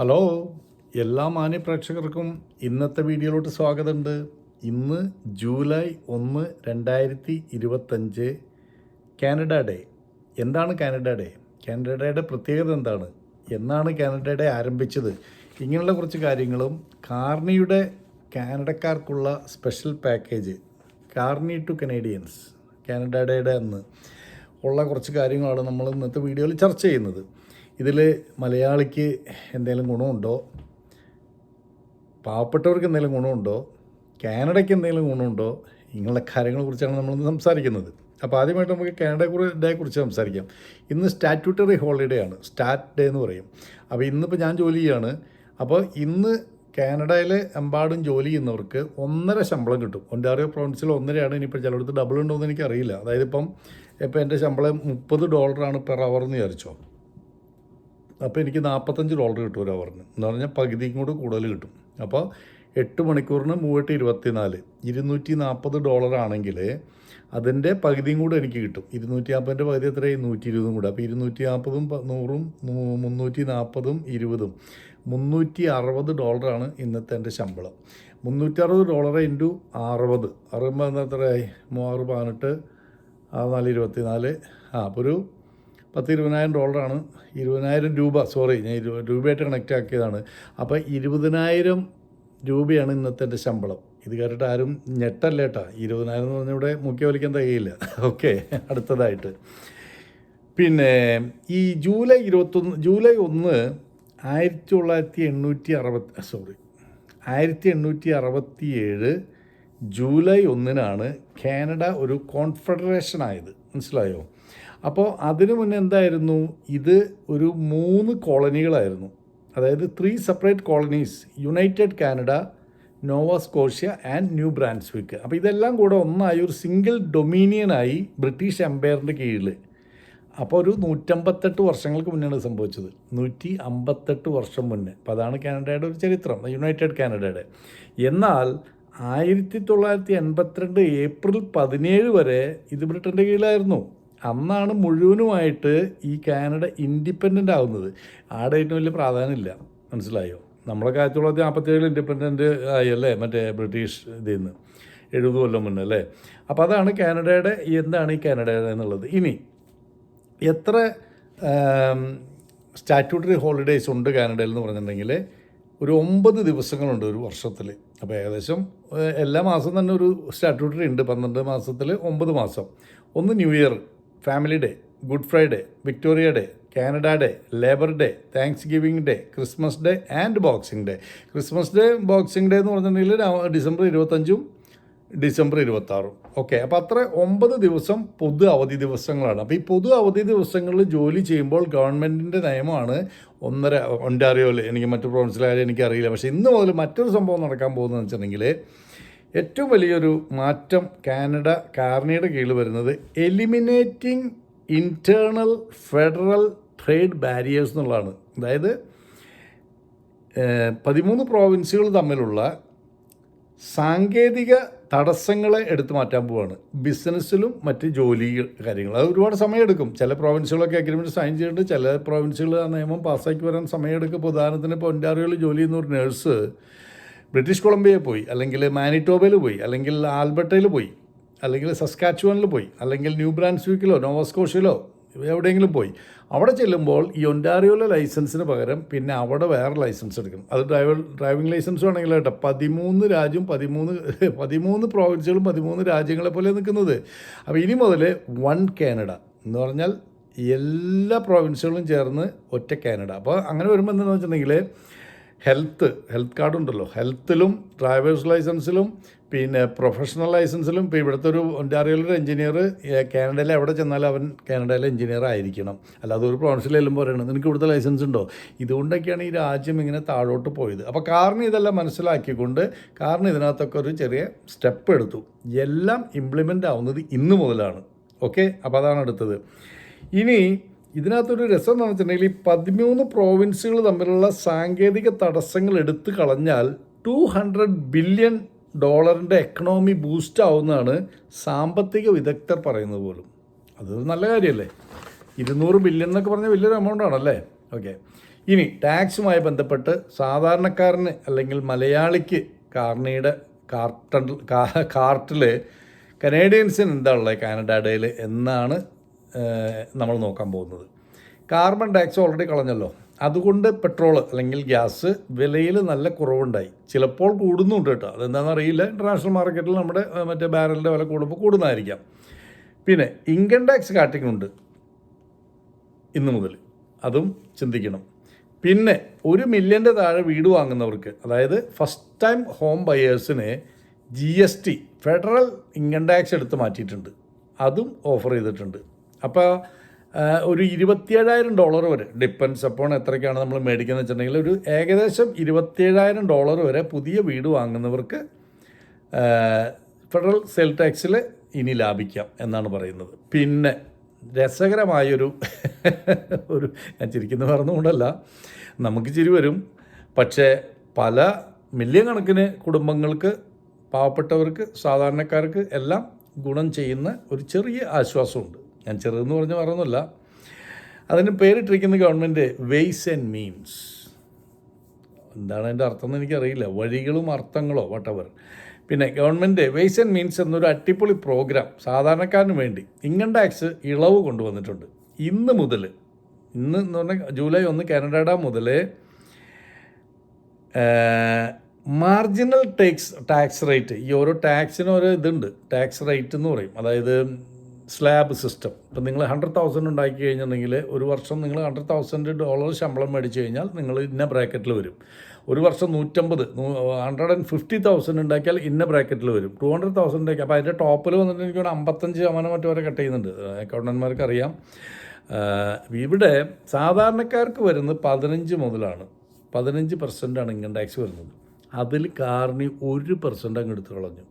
Hello എല്ലാ മാന്യപ്രേക്ഷകർക്കും ഇന്നത്തെ വീഡിയോയിലോട്ട് സ്വാഗതമുണ്ട്. ഇന്ന് ജൂലൈ ഒന്ന് രണ്ടായിരത്തി ഇരുപത്തഞ്ച് കാനഡ ഡേ. എന്താണ് കാനഡ ഡേ? കാനഡ ഡേയുടെ പ്രത്യേകത എന്താണ്? എന്നാണ് കാനഡ ഡേ ആരംഭിച്ചത്? ഇങ്ങനെയുള്ള കുറച്ച് കാര്യങ്ങളും കാർണിയുടെ കാനഡക്കാർക്കുള്ള special package Carney to Canadians Canada ഡേയുടെ അന്ന് ഉള്ള കുറച്ച് കാര്യങ്ങളാണ് നമ്മൾ ഇന്നത്തെ വീഡിയോയിൽ ചർച്ച ചെയ്യുന്നത്. ഇതിൽ മലയാളിക്ക് എന്തെങ്കിലും ഗുണമുണ്ടോ? പാവപ്പെട്ടവർക്ക് എന്തെങ്കിലും ഗുണമുണ്ടോ? കാനഡയ്ക്ക് എന്തെങ്കിലും ഗുണമുണ്ടോ? ഇങ്ങനെയുള്ള കാര്യങ്ങളെക്കുറിച്ചാണ് നമ്മളിന്ന് സംസാരിക്കുന്നത്. അപ്പോൾ ആദ്യമായിട്ട് നമുക്ക് കാനഡയെ കുറിച്ച് സംസാരിക്കാം. ഇന്ന് സ്റ്റാറ്റ്യൂട്ടറി ഹോളിഡേ ആണ് സ്റ്റാറ്റ് ഡേ എന്ന് പറയും. അപ്പോൾ ഇന്നിപ്പോൾ ഞാൻ ജോലി ചെയ്യാണ്. അപ്പോൾ ഇന്ന് കാനഡയിലെ എമ്പാടും ജോലി ചെയ്യുന്നവർക്ക് ഒന്നര ശമ്പളം കിട്ടും. ഒന്റാറിയോ പ്രൊവിൻസിൽ ഒന്നരയാണ് ഇനിയിപ്പോൾ ചിലയിടത്ത് ഡബിൾ ഉണ്ടോ എന്ന് എനിക്കറിയില്ല. അതായത് ഇപ്പം ഇപ്പോൾ എന്റെ ശമ്പളം മുപ്പത് ഡോളറാണ് പെർ അവർ എന്ന് വിചാരിച്ചോ. അപ്പോൾ എനിക്ക് നാൽപ്പത്തഞ്ച് ഡോളർ കിട്ടും ഒരു അവറിന് എന്ന് പറഞ്ഞാൽ പകുതിയും കൂടെ കൂടുതൽ കിട്ടും. അപ്പോൾ എട്ട് മണിക്കൂറിന് മൂവെട്ട് ഇരുപത്തിനാല്. ഇരുന്നൂറ്റി നാൽപ്പത് ഡോളർ ആണെങ്കിൽ അതിന്റെ പകുതിയും കൂടെ എനിക്ക് കിട്ടും. ഇരുന്നൂറ്റി നാൽപ്പതിന്റെ പകുതി എത്രയായി? നൂറ്റി ഇരുപതും കൂടെ. അപ്പോൾ ഇരുന്നൂറ്റി നാൽപ്പതും നൂറും മുന്നൂറ്റി നാൽപ്പതും ഇരുപതും. മുന്നൂറ്റി അറുപത് ഡോളറാണ് ഇന്നത്തെ എന്റെ ശമ്പളം. മുന്നൂറ്റി അറുപത് ഡോളർ ഇന്റു അറുപത്. അറുപത് എത്രയായി? മൂവാറ് പതിനെട്ട്. നാല് ഇരുപത്തി നാല് ആ അപ്പോൾ ഒരു പത്ത് ഇരുപതിനായിരം ഡോളറാണ്. ഇരുപതിനായിരം രൂപ സോറി ഞാൻ ഇരുപത് രൂപയായിട്ട് കണക്റ്റ് ആക്കിയതാണ്. അപ്പോൾ ഇരുപതിനായിരം രൂപയാണ് ഇന്നത്തെ എന്റെ ശമ്പളം. ഇത് കേട്ടിട്ട് ആരും ഞെട്ടല്ല കേട്ടാ ഇരുപതിനായിരം എന്ന് പറഞ്ഞാൽ ഇവിടെ മുഖ്യ വലിക്കാൻ തികയില്ല. ഓക്കെ അടുത്തതായിട്ട്. പിന്നെ ഈ ജൂലൈ ഇരുപത്തൊന്ന് ജൂലൈ ഒന്ന് ആയിരത്തി തൊള്ളായിരത്തി എണ്ണൂറ്റി അറുപത്തി സോറി ആയിരത്തി എണ്ണൂറ്റി അറുപത്തി ഏഴ് ജൂലൈ ഒന്നിനാണ് കാനഡ ഒരു കോൺഫെഡറേഷൻ ആയത് മനസ്സിലായോ? അപ്പോൾ അതിനു മുന്നേ എന്തായിരുന്നു? ഇത് ഒരു മൂന്ന് കോളനികളായിരുന്നു. അതായത് three separate colonies United Canada Nova Scotia and New Brunswick അപ്പോൾ ഇതെല്ലാം കൂടെ ഒന്നായി ഒരു സിംഗിൾ ഡൊമീനിയനായി ബ്രിട്ടീഷ് എംപയറിന്റെ കീഴിൽ അപ്പോൾ ഒരു നൂറ്റമ്പത്തെട്ട് വർഷങ്ങൾക്ക് മുന്നെയാണ് സംഭവിച്ചത്. നൂറ്റി അമ്പത്തെട്ട് വർഷം മുന്നേ. അപ്പോൾ അതാണ് കാനഡയുടെ ഒരു ചരിത്രം യുണൈറ്റഡ് കാനഡയുടെ എന്നാൽ ആയിരത്തി തൊള്ളായിരത്തി എൺപത്തിരണ്ട് ഏപ്രിൽ പതിനേഴ് വരെ ഇത് ബ്രിട്ടന്റെ കീഴിലായിരുന്നു. അന്നാണ് മുഴുവനുമായിട്ട് ഈ കാനഡ ഇൻഡിപെൻഡന്റ് ആവുന്നത്. ആ ഡേറ്റിന് വലിയ പ്രാധാന്യമില്ല. മനസ്സിലായോ? നമ്മുടെ ആയിരത്തി തൊള്ളായിരത്തി നാൽപ്പത്തേഴിൽ ഇൻഡിപെൻഡന്റ് ആയി അല്ലേ മറ്റേ ബ്രിട്ടീഷ് ഇതിൽ നിന്ന് എഴുപത് കൊല്ലം മുന്നേ അല്ലേ? അപ്പോൾ അതാണ് കാനഡയുടെ എന്താണ് ഈ കാനഡയുടെ എന്നുള്ളത്. ഇനി എത്ര സ്റ്റാറ്റ്യൂട്ടറി ഹോളിഡേയ്സ് ഉണ്ട് കാനഡയിൽ എന്ന് പറഞ്ഞിട്ടുണ്ടെങ്കിൽ ഒരു ഒമ്പത് ദിവസങ്ങളുണ്ട് ഒരു വർഷത്തിൽ അപ്പോൾ ഏകദേശം എല്ലാ മാസവും തന്നെ ഒരു സ്റ്റാറ്റ്യൂട്ടറി ഉണ്ട്. പന്ത്രണ്ട് മാസത്തിൽ ഒമ്പത് മാസം. ഒന്ന് new year family day good Friday Victoria day Canada day labour day thanksgiving day Christmas day and boxing day Christmas day boxing day എന്ന് പറഞ്ഞിട്ടുണ്ടെങ്കിൽ ഡിസംബർ ഇരുപത്തഞ്ചും ഡിസംബർ ഇരുപത്താറും ഓക്കെ അപ്പോൾ അത്ര ഒമ്പത് ദിവസം പൊതു അവധി ദിവസങ്ങളാണ് അപ്പോൾ ഈ പൊതു അവധി ദിവസങ്ങളിൽ ജോലി ചെയ്യുമ്പോൾ ഗവൺമെന്റിന്റെ നിയമമാണ് ഒന്നര ഒന്റാറിയോയിൽ എനിക്ക് മറ്റു പ്രൊവിൻസിലായാലും എനിക്കറിയില്ല പക്ഷേ ഇന്ന് മുതൽ മറ്റൊരു സംഭവം നടക്കാൻ പോകുന്നതെന്ന് വെച്ചിട്ടുണ്ടെങ്കിൽ ഏറ്റവും വലിയൊരു മാറ്റം കാനഡ കാർണിയുടെ കീഴിൽ വരുന്നത് eliminating internal federal trade barriers എന്നുള്ളതാണ്. അതായത് പതിമൂന്ന് പ്രോവിൻസുകൾ തമ്മിലുള്ള സാങ്കേതിക തടസ്സങ്ങളെ എടുത്തു മാറ്റാൻ പോവാണ്. ബിസിനസ്സിലും മറ്റ് ജോലി കാര്യങ്ങൾ. അത് ഒരുപാട് സമയമെടുക്കും. ചില പ്രോവിൻസുകളൊക്കെ അഗ്രിമെന്റ് സൈൻ ചെയ്തിട്ട് ചില പ്രോവിൻസുകൾ ആ നിയമം പാസ്സാക്കി വരാൻ സമയമെടുക്കും. ഇപ്പോൾ ഉദാഹരണത്തിന് ഇപ്പോൾ ഒന്റാറിയോയിൽ ജോലി ചെയ്യുന്ന ഒരു നേഴ്സ് ബ്രിട്ടീഷ് കൊളംബിയയിൽ പോയി അല്ലെങ്കിൽ മാനിറ്റോബയിൽ പോയി അല്ലെങ്കിൽ ആൽബർട്ടയിൽ പോയി അല്ലെങ്കിൽ സസ്കാച്ചുവനിൽ പോയി അല്ലെങ്കിൽ ന്യൂ ബ്രാൻസ്വിക്കിലോ നോവസ്കോഷ്യയിലോ എവിടെയെങ്കിലും പോയി. അവിടെ ചെല്ലുമ്പോൾ ഈ ഒന്റാറിയോയിലെ ലൈസൻസിന് പകരം പിന്നെ അവിടെ വേറെ ലൈസൻസ് എടുക്കണം. അത് ഡ്രൈവർ ഡ്രൈവിംഗ് ലൈസൻസ് ആണെങ്കിൽ കേട്ടോ. പതിമൂന്ന് രാജ്യം പതിമൂന്ന് പതിമൂന്ന് പ്രോവിൻസുകളും പതിമൂന്ന് രാജ്യങ്ങളെ പോലെ നിൽക്കുന്നത്. അപ്പോൾ ഇനി മുതൽ വൺ കാനഡ എന്ന് പറഞ്ഞാൽ എല്ലാ പ്രോവിൻസുകളും ചേർന്ന് ഒറ്റ കാനഡ. അപ്പോൾ അങ്ങനെ വരുമ്പോൾ എന്താണെന്ന് വെച്ചിട്ടുണ്ടെങ്കിൽ ഹെൽത്ത് ഹെൽത്ത് കാർഡ് ഉണ്ടല്ലോ ഹെൽത്തിലും ഡ്രൈവേഴ്സ് ലൈസൻസിലും പിന്നെ പ്രൊഫഷണൽ ലൈസൻസിലും ഇപ്പോൾ ഇവിടുത്തെ ഒരു ഒന്റാറിയോയിലൊരു എഞ്ചിനീയർ കാനഡയിൽ എവിടെ ചെന്നാലും അവൻ കാനഡയിലെ എഞ്ചിനീയർ ആയിരിക്കണം. അല്ലാതെ ഒരു പ്രൊവിൻസിൽ ചെല്ലുമ്പോൾ പറയണം നിനക്ക് ഇവിടുത്തെ ലൈസൻസ് ഉണ്ടോ? ഇതുകൊണ്ടൊക്കെയാണ് ഈ രാജ്യം ഇങ്ങനെ താഴോട്ട് പോയത്. അപ്പോൾ കാരണം ഇതെല്ലാം മനസ്സിലാക്കിക്കൊണ്ട് കാരണം ഇതിനകത്തൊക്കെ ഒരു ചെറിയ സ്റ്റെപ്പ് എടുത്തു. എല്ലാം ഇംപ്ലിമെന്റ് ആവുന്നത് ഇന്ന് മുതലാണ്. ഓക്കെ? അപ്പോൾ അതാണ് അടുത്തത്. ഇനി ഇതിനകത്തൊരു രസം എന്താണെന്ന് വെച്ചിട്ടുണ്ടെങ്കിൽ ഈ പതിമൂന്ന് പ്രോവിൻസുകൾ തമ്മിലുള്ള സാങ്കേതിക തടസ്സങ്ങൾ എടുത്തു കളഞ്ഞാൽ ടു ഹൺഡ്രഡ് ബില്യൺ ഡോളറിന്റെ എക്കണോമി ബൂസ്റ്റ് ആവുന്നതാണ് സാമ്പത്തിക വിദഗ്ധർ പറയുന്നത് പോലും. അതൊരു നല്ല കാര്യമല്ലേ ഇരുന്നൂറ് ബില്യൺ എന്നൊക്കെ പറഞ്ഞാൽ വലിയൊരു എമൗണ്ട് ആണല്ലേ? ഓക്കെ ഇനി ടാക്സുമായി ബന്ധപ്പെട്ട് സാധാരണക്കാരന് അല്ലെങ്കിൽ മലയാളിക്ക് കാർണിയുടെ കാർട്ടൺ കാർട്ടിൽ കനേഡിയൻസിന് എന്താണുള്ളത് കാനഡയിൽ എന്നാണ് നമ്മൾ നോക്കാൻ പോകുന്നത്. കാർബൺ ടാക്സ് ഓൾറെഡി കളഞ്ഞല്ലോ. അതുകൊണ്ട് പെട്രോൾ അല്ലെങ്കിൽ ഗ്യാസ് വിലയിൽ നല്ല കുറവുണ്ടായി. ചിലപ്പോൾ കൂടുന്നുണ്ട് കേട്ടോ. അതെന്താണെന്ന് അറിയില്ല. ഇന്റർനാഷണൽ മാർക്കറ്റിൽ നമ്മുടെ മറ്റേ ബാരലിന്റെ വില കൂടുമ്പോൾ കൂടുന്നതായിരിക്കാം. പിന്നെ ഇൻകം ടാക്സ് കാട്ടിങ്ങുണ്ട് ഇന്ന് മുതൽ അതും ചിന്തിക്കണം. പിന്നെ ഒരു മില്യന്റെ താഴെ വീട് വാങ്ങുന്നവർക്ക് അതായത് first time home ബയേഴ്സിനെ G S T federal income tax എടുത്ത് മാറ്റിയിട്ടുണ്ട്. അതും ഓഫർ ചെയ്തിട്ടുണ്ട്. അപ്പോൾ ഒരു ഇരുപത്തിയേഴായിരം ഡോളർ വരെ ഡിപ്പെൻസ് അപ്പോൾ എത്രയ്ക്കാണ് നമ്മൾ മേടിക്കുന്നത് വെച്ചിട്ടുണ്ടെങ്കിൽ ഒരു ഏകദേശം ഇരുപത്തിയേഴായിരം ഡോളർ വരെ പുതിയ വീട് വാങ്ങുന്നവർക്ക് ഫെഡറൽ സെൽ ടാക്സിൽ ഇനി ലാഭിക്കാം എന്നാണ് പറയുന്നത്. പിന്നെ രസകരമായൊരു ഒരു ഞാൻ ചിരിക്കുന്ന പറഞ്ഞുകൊണ്ടല്ല നമുക്ക് ചിരി വരും. പക്ഷേ പല മില്യൺ കണക്കിന് കുടുംബങ്ങൾക്ക് പാവപ്പെട്ടവർക്ക് സാധാരണക്കാർക്ക് എല്ലാം ഗുണം ചെയ്യുന്ന ഒരു ചെറിയ ആശ്വാസമുണ്ട്. ഞാൻ ചെറുതെന്ന് പറഞ്ഞ് പറഞ്ഞല്ല അതിന് പേരിട്ടിരിക്കുന്ന ഗവൺമെന്റ് വെയ്സ് ആൻഡ് മീൻസ് എന്താണ് അതിന്റെ അർത്ഥം എന്ന് എനിക്കറിയില്ല. വഴികളും അർത്ഥങ്ങളോ വട്ടവർ പിന്നെ ഗവൺമെന്റ് വെയ്സ് ആൻഡ് മീൻസ് എന്നൊരു അട്ടിപ്പൊളി പ്രോഗ്രാം സാധാരണക്കാരന് വേണ്ടി ഇൻകം ടാക്സ് ഇളവ് കൊണ്ടുവന്നിട്ടുണ്ട്. ഇന്ന് മുതൽ ഇന്ന് എന്ന് പറഞ്ഞാൽ ജൂലൈ ഒന്ന് കാനഡ മുതൽ മാർജിനൽ ടേക്സ് ടാക്സ് റേറ്റ് ഈ ഓരോ ടാക്സിനും ഇതുണ്ട്. ടാക്സ് റേറ്റ് എന്ന് പറയും. അതായത് സ്ലാബ് സിസ്റ്റം. ഇപ്പം നിങ്ങൾ ഹൺഡ്രഡ് തൗസൻഡ് ഉണ്ടാക്കി കഴിഞ്ഞിട്ടുണ്ടെങ്കിൽ ഒരു വർഷം നിങ്ങൾ ഹൺഡ്രഡ് തൗസൻഡ് ഡോളർ ശമ്പളം മേടിച്ച് കഴിഞ്ഞാൽ നിങ്ങൾ ഇന്ന ബ്രാക്കറ്റിൽ വരും. ഒരു വർഷം നൂറ്റമ്പത് ഹൺഡ്രഡ് ആൻഡ് ഫിഫ്റ്റി തൗസൻഡ് ഉണ്ടാക്കിയാൽ ഇന്ന ബ്രാക്കറ്റിൽ വരും. ടു ഹൺഡ്രഡ് തൗസൻഡ് ഉണ്ടാക്കി അപ്പോൾ അതിന്റെ ടോപ്പിൽ വന്നിട്ട് എനിക്ക് തോന്നുന്നു അമ്പത്തഞ്ച് ശതമാനം മറ്റു വരെ കട്ട് ചെയ്യുന്നുണ്ട്. അക്കൗണ്ടന്മാർക്ക് അറിയാം ഇവിടെ സാധാരണക്കാർക്ക് വരുന്നത് പതിനഞ്ച് മുതലാണ്. പതിനഞ്ച് പെർസെന്റാണ് ഇൻകം ടാക്സ് വരുന്നത്. അതിൽ കാറിന് ഒരു പെർസെന്റ് അങ്ങ് എടുത്ത് കളഞ്ഞു.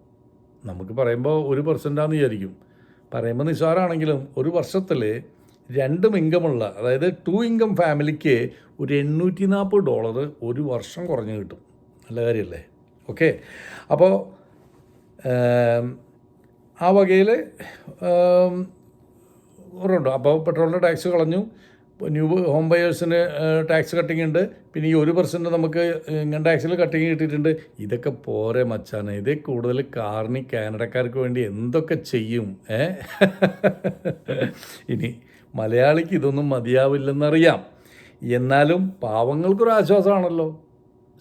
നമുക്ക് പറയുമ്പോൾ ഒരു പെർസെന്റാന്ന് വിചാരിക്കും. പറയുമ്പോൾ നിസ്സാരമാണെങ്കിലും ഒരു വർഷത്തിൽ രണ്ടും ഇൻകമുള്ള അതായത് ടു ഇൻകം ഫാമിലിക്ക് ഒരു എണ്ണൂറ്റി നാൽപ്പത് ഡോളർ ഒരു വർഷം കുറഞ്ഞ് കിട്ടും. നല്ല കാര്യമല്ലേ? ഓക്കെ. അപ്പോൾ ആ വകയിൽ ഉറണ്ടോ അപ്പോൾ പെട്രോളിന്റെ ടാക്സ് കളഞ്ഞു. ന്യൂ ഹോം ബയേഴ്സിന് ടാക്സ് കട്ടിങ് ഉണ്ട്. പിന്നെ ഈ ഒരു പെർസെന്റ് നമുക്ക് ഇൻകം ടാക്സിൽ കട്ടിങ് കിട്ടിയിട്ടുണ്ട്. ഇതൊക്കെ പോരെ മച്ചാണ് ഇത് കൂടുതൽ കാർണി കാനഡക്കാർക്ക് വേണ്ടി എന്തൊക്കെ ചെയ്യും ഏ? ഇനി മലയാളിക്ക് ഇതൊന്നും മതിയാവില്ലെന്നറിയാം. എന്നാലും പാവങ്ങൾക്കൊരു ആശ്വാസമാണല്ലോ.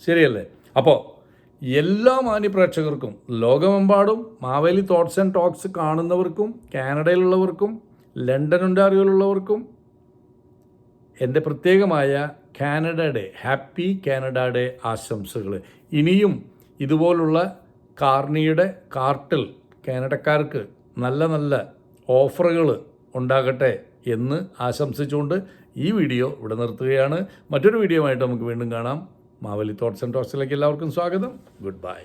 ശരിയല്ലേ? അപ്പോൾ എല്ലാ മാന്യപ്രേക്ഷകർക്കും ലോകമെമ്പാടും മാവേലി തോട്ട്സ് ആൻഡ് ടോക്സ് കാണുന്നവർക്കും കാനഡയിലുള്ളവർക്കും ലണ്ടൻ ഒണ്ടാറിയോയിലുള്ളവർക്കും എന്റെ പ്രത്യേകമായ Canada Day happy Canada Day ആശംസകൾ. ഇനിയും ഇതുപോലുള്ള കാർണിയുടെ കാർട്ടിൽ കാനഡക്കാർക്ക് നല്ല നല്ല ഓഫറുകൾ ഉണ്ടാകട്ടെ എന്ന് ആശംസിച്ചുകൊണ്ട് ഈ വീഡിയോ ഇവിടെ നിർത്തുകയാണ്. മറ്റൊരു വീഡിയോ ആയിട്ട് നമുക്ക് വീണ്ടും കാണാം. മാവലി തോട്ട്സ് ആൻഡ് ടോക്സിലേക്ക് എല്ലാവർക്കും സ്വാഗതം. Good bye.